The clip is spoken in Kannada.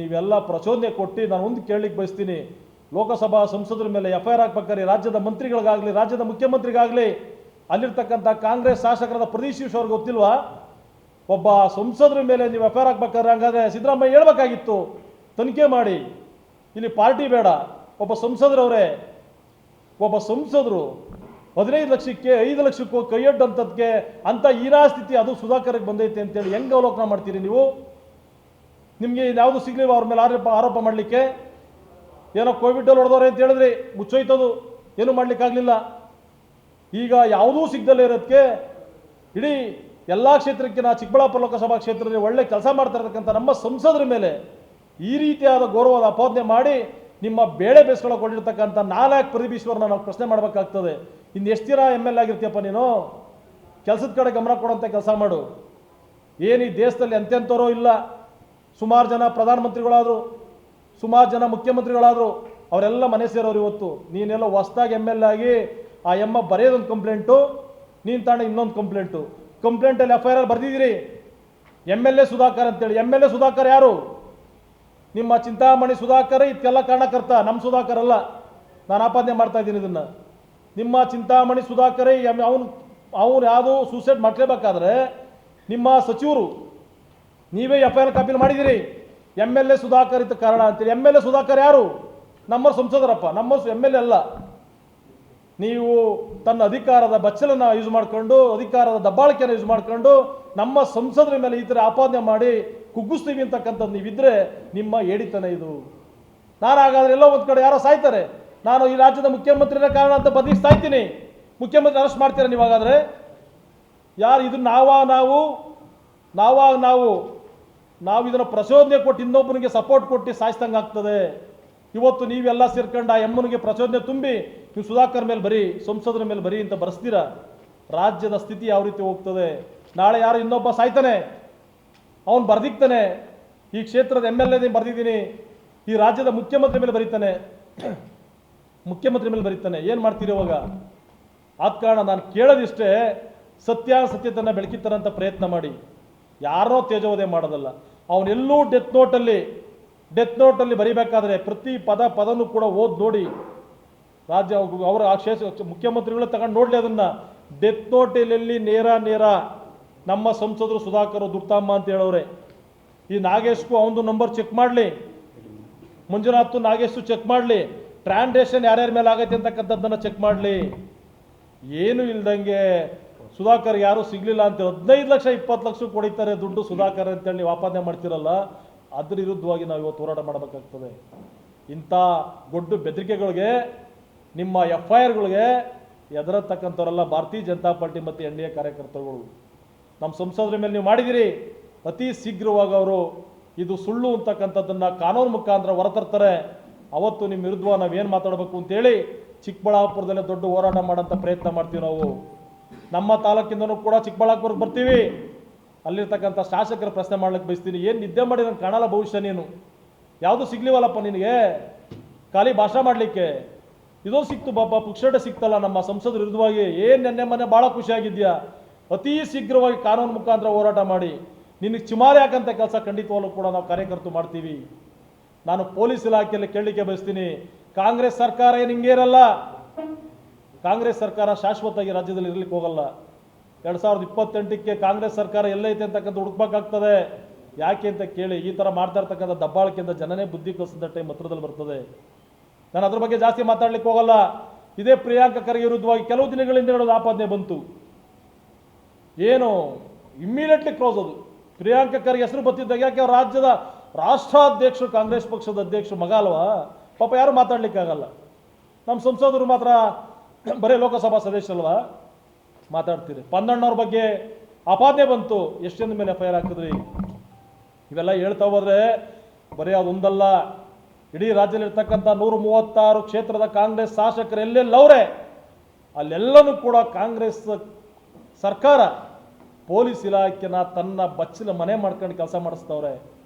ನೀವೆಲ್ಲ ಪ್ರಚೋದನೆ ಕೊಟ್ಟು ನಾನು ಒಂದು ಕೇಳಲಿಕ್ಕೆ ಬಯಸ್ತೀನಿ. ಲೋಕಸಭಾ ಸಂಸದರ ಮೇಲೆ ಎಫ್ ಐ ಆರ್ ಹಾಕ್ಬೇಕಾದ್ರೆ ರಾಜ್ಯದ ಮಂತ್ರಿಗಳಿಗಾಗಲಿ, ರಾಜ್ಯದ ಮುಖ್ಯಮಂತ್ರಿಗಾಗಲಿ, ಅಲ್ಲಿರ್ತಕ್ಕಂಥ ಕಾಂಗ್ರೆಸ್ ಶಾಸಕರಾದ ಪ್ರದೀಶ್ ಅವ್ರಿಗೆ ಗೊತ್ತಿಲ್ವಾ? ಒಬ್ಬ ಸಂಸದರ ಮೇಲೆ ನೀವು ಎಫ್ ಐ ಆರ್ ಹಾಕ್ಬೇಕಾದ್ರೆ ಹಂಗಾದ್ರೆ ಸಿದ್ದರಾಮಯ್ಯ ಹೇಳ್ಬೇಕಾಗಿತ್ತು. ತನಿಖೆ ಮಾಡಿ. ಇಲ್ಲಿ ಪಾರ್ಟಿ ಬೇಡ. ಒಬ್ಬ ಸಂಸದರವರೇ, ಒಬ್ಬ ಸಂಸದರು ಹದಿನೈದು ಲಕ್ಷಕ್ಕೆ ಐದು ಲಕ್ಷಕ್ಕೂ ಕೈಯಡ್ಡಂಥದ್ಕೆ ಅಂತ ಈರಾ ಸ್ಥಿತಿ ಅದು ಸುಧಾಕರ್ಗೆ ಬಂದೈತೆ ಅಂತೇಳಿ ಹೆಂಗೆ ಅವಲೋಕನ ಮಾಡ್ತೀರಿ ನೀವು? ನಿಮಗೆ ಯಾವುದು ಸಿಗ್ಲಿಲ್ಲ ಅವ್ರ ಮೇಲೆ ಆರೋಪ ಆರೋಪ ಮಾಡಲಿಕ್ಕೆ? ಏನೋ ಕೋವಿಡಲ್ಲಿ ಹೊಡೆದವ್ರೆ ಅಂತ ಹೇಳಿದ್ರಿ, ಮುಚ್ಚೋಯ್ತದು, ಏನೂ ಮಾಡಲಿಕ್ಕಾಗಲಿಲ್ಲ. ಈಗ ಯಾವುದೂ ಸಿಗ್ದಲ್ಲೇ ಇರೋದಕ್ಕೆ ಇಡೀ ಎಲ್ಲ ಕ್ಷೇತ್ರಕ್ಕೆ ನಾ ಚಿಕ್ಕಬಳ್ಳಾಪುರ ಲೋಕಸಭಾ ಕ್ಷೇತ್ರದಲ್ಲಿ ಒಳ್ಳೆ ಕೆಲಸ ಮಾಡ್ತಾ ಇರತಕ್ಕಂಥ ನಮ್ಮ ಸಂಸದರ ಮೇಲೆ ಈ ರೀತಿಯಾದ ಗೌರವದ ಅಪಾದನೆ ಮಾಡಿ ನಿಮ್ಮ ಬೇಳೆ ಬೇಯಿಸ್ಕೊಳ್ಳೋಕೊಂಡಿರ್ತಕ್ಕಂಥ ನಾಲ್ಕು ಪ್ರದೀಪೀಶ್ವರನ ನಾವು ಪ್ರಶ್ನೆ ಮಾಡಬೇಕಾಗ್ತದೆ. ಇನ್ನು ಎಷ್ಟು ದಿನ ಎಂ ಎಲ್ ಆಗಿರ್ತೀಯಪ್ಪ ನೀನು? ಕೆಲಸದ ಕಡೆ ಗಮನ ಕೊಡೋಂಥ ಕೆಲಸ ಮಾಡು. ಏನು ಈ ದೇಶದಲ್ಲಿ ಎಂತೆಂಥವರೋ ಇಲ್ಲ. ಸುಮಾರು ಜನ ಪ್ರಧಾನಮಂತ್ರಿಗಳಾದರು, ಸುಮಾರು ಜನ ಮುಖ್ಯಮಂತ್ರಿಗಳಾದರು, ಅವರೆಲ್ಲ ಮನೆ ಸೇರೋರು ಇವತ್ತು. ನೀನೆಲ್ಲ ಹೊಸ್ದಾಗಿ ಎಂ ಎಲ್ ಆಗಿ ಆ ಎಮ್ಮ ಬರೆಯೋದೊಂದು ಕಂಪ್ಲೇಂಟು ನೀನು ತಾಂಡ ಇನ್ನೊಂದು ಕಂಪ್ಲೇಂಟು ಕಂಪ್ಲೇಂಟಲ್ಲಿ ಎಫ್ ಐ ಆರ್ ಬರೆದಿದ್ದೀರಿ. ಎಂ ಎಲ್ ಎ ಸುಧಾಕರ್ ಅಂತೇಳಿ. ಎಂ ಎಲ್ ಎ ಸುಧಾಕರ್ ಯಾರು? ನಿಮ್ಮ ಚಿಂತಾಮಣಿ ಸುಧಾಕರ್ ಇದಕ್ಕೆಲ್ಲ ಕಾರಣಕರ್ತ. ನಮ್ಮ ಸುಧಾಕರ್ ಅಲ್ಲ. ನಾನು ಆಪಾದನೆ ಮಾಡ್ತಾ ಇದ್ದೀನಿ ಇದನ್ನು. ನಿಮ್ಮ ಚಿಂತಾಮಣಿ ಸುಧಾಕರ್ ಅವನು ಅವನು ಯಾವುದು ಸೂಸೈಡ್ ಮಾಡ್ಲೇಬೇಕಾದ್ರೆ ನಿಮ್ಮ ಸಚಿವರು ನೀವೇ ಎಫ್ ಐ ಆರ್ ಕಾಪಿಲ್ ಮಾಡಿದಿರಿ ಎಂ ಎಲ್ ಎ ಸುಧಾಕರ್ ಇದ್ದ ಕಾರಣ ಅಂತೇಳಿ. ಎಂ ಎಲ್ ಎ ಸುಧಾಕರ್ ಯಾರು? ನಮ್ಮ ಸಂಸದರಪ್ಪ. ನಮ್ಮ ಎಂ ಎಲ್ ಎ ಅಲ್ಲ. ನೀವು ತನ್ನ ಅಧಿಕಾರದ ಬಚ್ಚಲನ್ನು ಯೂಸ್ ಮಾಡ್ಕೊಂಡು, ಅಧಿಕಾರದ ದಬ್ಬಾಳಿಕೆಯನ್ನು ಯೂಸ್ ಮಾಡಿಕೊಂಡು, ನಮ್ಮ ಸಂಸದರ ಮೇಲೆ ಈ ಥರ ಆಪಾದನೆ ಮಾಡಿ ಕುಗ್ಗಿಸ್ತೀವಿ ಅಂತಕ್ಕಂಥದ್ದು ನೀವಿದ್ರೆ ನಿಮ್ಮ ಏಡಿತನ ಇದು. ನಾನು ಹಾಗಾದ್ರೆ ಎಲ್ಲೋ ಒಂದು ಕಡೆ ಯಾರೋ ಸಾಯ್ತಾರೆ. ನಾನು ಈ ರಾಜ್ಯದ ಮುಖ್ಯಮಂತ್ರಿನ ಕಾರಣ ಅಂತ ಬದಲಿಸಿ ಸಾಯ್ತೀನಿ ಮುಖ್ಯಮಂತ್ರಿ ಅರೆಸ್ಟ್ ಮಾಡ್ತೀರಾ ನೀವಾಗಾದ್ರೆ ಯಾರು ಇದು ನಾವ, ನಾವು? ನಾವ, ನಾವು? ನಾವು ಇದನ್ನು ಪ್ರಚೋದನೆ ಕೊಟ್ಟು ಇನ್ನೊಬ್ಬನಿಗೆ ಸಪೋರ್ಟ್ ಕೊಟ್ಟು ಸಾಯಿಸ್ದಂಗೆ ಆಗ್ತದೆ. ಇವತ್ತು ನೀವೆಲ್ಲ ಸೇರ್ಕೊಂಡು ಆ ಎಮ್ಮನಿಗೆ ಪ್ರಚೋದನೆ ತುಂಬಿ, ನೀವು ಸುಧಾಕರ್ ಮೇಲೆ ಬರೀ, ಸಂಸದರ ಮೇಲೆ ಬರೀ ಅಂತ ಬರೆಸ್ತೀರಾ? ರಾಜ್ಯದ ಸ್ಥಿತಿ ಯಾವ ರೀತಿ ಹೋಗ್ತದೆ? ನಾಳೆ ಯಾರು ಇನ್ನೊಬ್ಬ ಸಾಯ್ತಾನೆ. ಅವನು ಬರ್ದಿಕ್ತಾನೆ. ಈ ಕ್ಷೇತ್ರದ ಎಂ ಎಲ್ ಎ ಬರೆದಿದ್ದೀನಿ. ಈ ರಾಜ್ಯದ ಮುಖ್ಯಮಂತ್ರಿ ಮೇಲೆ ಬರೀತಾನೆ. ಮುಖ್ಯಮಂತ್ರಿ ಮೇಲೆ ಬರೀತಾನೆ. ಏನು ಮಾಡ್ತೀರಿ ಇವಾಗ? ಆದ ಕಾರಣ ನಾನು ಕೇಳೋದಿಷ್ಟೇ ಸತ್ಯಾಸತ್ಯತೆಯನ್ನು ಬೆಳಕಿತ್ತಾರಂತ ಪ್ರಯತ್ನ ಮಾಡಿ. ಯಾರೋ ತೇಜೋವಧೆ ಮಾಡೋದಲ್ಲ. ಅವನೆಲ್ಲೂ ಡೆತ್ ನೋಟಲ್ಲಿ ಡೆತ್ ನೋಟಲ್ಲಿ ಬರಿಬೇಕಾದ್ರೆ ಪ್ರತಿ ಪದ ಪದನೂ ಕೂಡ ಓದ್ ನೋಡಿ. ರಾಜ್ಯ ಅವರ ಆ ಕ್ಷೇತ್ರ ಮುಖ್ಯಮಂತ್ರಿಗಳು ತಗೊಂಡು ನೋಡಲಿ ಅದನ್ನು. ಡೆತ್ ನೋಟಲ್ಲಿ ನೇರ ನೇರ. ನಮ್ಮ ಸಂಸದರು ಸುಧಾಕರ್ ದುರ್ತಾಮ್ಮ ಅಂತ ಹೇಳೋರೆ ಈ ನಾಗೇಶ್ಗೂ ಅವನದು ನಂಬರ್ ಚೆಕ್ ಮಾಡಲಿ. ಮಂಜುನಾಥ್ ನಾಗೇಶು ಚೆಕ್ ಮಾಡಲಿ. ಟ್ರಾನ್ಸಾಕ್ಷನ್ ಯಾರ್ಯಾರ ಮೇಲೆ ಆಗೈತೆ ಅಂತಕ್ಕಂಥದ್ದನ್ನು ಚೆಕ್ ಮಾಡಲಿ. ಏನು ಇಲ್ದಂಗೆ ಸುಧಾಕರ್ ಯಾರು ಸಿಗ್ಲಿಲ್ಲ ಅಂತ ಹದಿನೈದು ಲಕ್ಷ, ಇಪ್ಪತ್ತು ಲಕ್ಷ ಕೊಡಿತಾರೆ ದುಡ್ಡು ಸುಧಾಕರ್ ಅಂತೇಳಿ ನೀವು ಆಪಾದನೆ ಮಾಡ್ತಿರಲ್ಲ, ಅದ್ರ ವಿರುದ್ಧವಾಗಿ ನಾವು ಇವತ್ತು ಹೋರಾಟ ಮಾಡಬೇಕಾಗ್ತದೆ. ಇಂಥ ದೊಡ್ಡ ಬೆದರಿಕೆಗಳಿಗೆ, ನಿಮ್ಮ ಎಫ್ ಐ ಆರ್ಗಳಿಗೆ ಎದರತಕ್ಕಂಥವರೆಲ್ಲ ಭಾರತೀಯ ಜನತಾ ಪಾರ್ಟಿ ಮತ್ತು ಎನ್ ಡಿ ಎ ಕಾರ್ಯಕರ್ತರುಗಳು. ನಮ್ಮ ಸಂಸದರ ಮೇಲೆ ನೀವು ಮಾಡಿದಿರಿ. ಅತಿ ಶೀಘ್ರವಾಗಿ ಅವರು ಇದು ಸುಳ್ಳು ಅಂತಕ್ಕಂಥದ್ದನ್ನು ಕಾನೂನು ಮುಖಾಂತರ ಹೊರತರ್ತಾರೆ. ಅವತ್ತು ನಿಮ್ಮ ವಿರುದ್ಧ ನಾವೇನು ಮಾತಾಡಬೇಕು ಅಂತೇಳಿ ಚಿಕ್ಕಬಳ್ಳಾಪುರದಲ್ಲೇ ದೊಡ್ಡ ಹೋರಾಟ ಮಾಡೋಂಥ ಪ್ರಯತ್ನ ಮಾಡ್ತೀವಿ ನಾವು. ನಮ್ಮ ತಾಲೂಕಿಂದನೂ ಕೂಡ ಚಿಕ್ಕಬಳ್ಳಾಪುರಕ್ಕೆ ಬರ್ತೀವಿ. ಅಲ್ಲಿರ್ತಕ್ಕಂಥ ಶಾಸಕರ ಪ್ರಶ್ನೆ ಮಾಡ್ಲಿಕ್ಕೆ ಬಯಸ್ತೀನಿ. ಏನು ನಿದ್ದೆ ಮಾಡಿ ನಂಗೆ ಕಾಣಲ್ಲ ಭವಿಷ್ಯ ನೀನು? ಯಾವುದು ಸಿಗ್ಲಿವಲ್ಲಪ್ಪ ನಿನಗೆ? ಖಾಲಿ ಭಾಷಣ ಮಾಡಲಿಕ್ಕೆ. ಇದೋ ಸಿಕ್ತು ಬಾಬಾ ಪುಕ್ಷಟೆ ಸಿಕ್ತಲ್ಲ ನಮ್ಮ ಸಂಸದರ ವಿರುದ್ಧವಾಗಿ. ಏನು ನೆನ್ನೆ ಮೊನ್ನೆ ಭಾಳ ಖುಷಿಯಾಗಿದ್ಯಾ ಅತಿ ಶೀಘ್ರವಾಗಿ ಕಾನೂನು ಮುಖಾಂತರ ಹೋರಾಟ ಮಾಡಿ. ನಿನಗೆ ಚಿಮಾರಿ ಹಾಕಂತ ಕೆಲಸ ಖಂಡಿತವಾಗ್ಲೂ ಕೂಡ ನಾವು ಕಾರ್ಯಕರ್ತರು ಮಾಡ್ತೀವಿ. ನಾನು ಪೊಲೀಸ್ ಇಲಾಖೆಯಲ್ಲಿ ಕೇಳಲಿಕ್ಕೆ ಬಯಸ್ತೀನಿ. ಕಾಂಗ್ರೆಸ್ ಸರ್ಕಾರ ಏನು ಹಿಂಗೆ ಇರಲ್ಲ? ಕಾಂಗ್ರೆಸ್ ಸರ್ಕಾರ ಶಾಶ್ವತವಾಗಿ ರಾಜ್ಯದಲ್ಲಿ ಇರಲಿಕ್ಕೆ ಹೋಗಲ್ಲ. ಎರಡು ಸಾವಿರದ ಇಪ್ಪತ್ತೆಂಟಕ್ಕೆ ಕಾಂಗ್ರೆಸ್ ಸರ್ಕಾರ ಎಲ್ಲೈತೆ ಅಂತಕ್ಕಂಥ ಹುಡುಕ್ಬೇಕಾಗ್ತದೆ. ಯಾಕೆ ಅಂತ ಕೇಳಿ ಈ ಥರ ಮಾಡ್ತಾ ಇರ್ತಕ್ಕಂಥ ದಬ್ಬಾಳಿಕೆಯಿಂದ ಜನನೇ ಬುದ್ಧಿ ಕಲಿಸಿದ ಟೈಮ್ ಹತ್ರದಲ್ಲಿ ಬರ್ತದೆ. ನಾನು ಅದ್ರ ಬಗ್ಗೆ ಜಾಸ್ತಿ ಮಾತಾಡ್ಲಿಕ್ಕೆ ಹೋಗಲ್ಲ. ಇದೇ ಪ್ರಿಯಾಂಕ ಖರ್ಗೆ ವಿರುದ್ಧವಾಗಿ ಕೆಲವು ದಿನಗಳಿಂದ ಹೇಳೋದು ಆಪಾದನೆ ಬಂತು. ಏನು ಇಮ್ಮಿಡಿಯೇಟ್ಲಿ ಕ್ಲೋಸ್ ಅದು. ಪ್ರಿಯಾಂಕ ಖರ್ಗೆ ಹೆಸರು ಬರ್ತಿದ್ದಾಗ ಯಾಕೆ ಅವ್ರ ರಾಜ್ಯದ ರಾಷ್ಟ್ರಾಧ್ಯಕ್ಷರು, ಕಾಂಗ್ರೆಸ್ ಪಕ್ಷದ ಅಧ್ಯಕ್ಷರು ಮಗ ಪಾಪ ಯಾರು ಮಾತಾಡ್ಲಿಕ್ಕಾಗಲ್ಲ. ನಮ್ಮ ಸಂಸದರು ಮಾತ್ರ ಬರೀ ಲೋಕಸಭಾ ಸದಸ್ಯರಲ್ವಾ? ಮಾತಾಡ್ತೀರಿ. ಪಂದಣ್ಣವ್ರ ಬಗ್ಗೆ ಆಪಾದನೆ ಬಂತು. ಎಷ್ಟು ಜನದ ಮೇಲೆ ಎಫ್ ಐ ಆರ್ ಹಾಕಿದ್ರಿ? ಇವೆಲ್ಲ ಹೇಳ್ತಾ ಹೋದ್ರೆ ಬರೀ ಅದೊಂದಲ್ಲ. ಇಡೀ ರಾಜ್ಯದಲ್ಲಿರ್ತಕ್ಕಂಥ ನೂರ ಮೂವತ್ತಾರು ಕ್ಷೇತ್ರದ ಕಾಂಗ್ರೆಸ್ ಶಾಸಕರು ಎಲ್ಲೆಲ್ಲವ್ರೆ ಅಲ್ಲೆಲ್ಲನೂ ಕೂಡ ಕಾಂಗ್ರೆಸ್ ಸರ್ಕಾರ. ಪೊಲೀಸ್ ಇಲಾಖೆನ ತನ್ನ ಬಚ್ಚಲ ಮನೆ ಮಾಡ್ಕೊಂಡು ಕೆಲಸ ಮಾಡಿಸ್ತವ್ರೆ.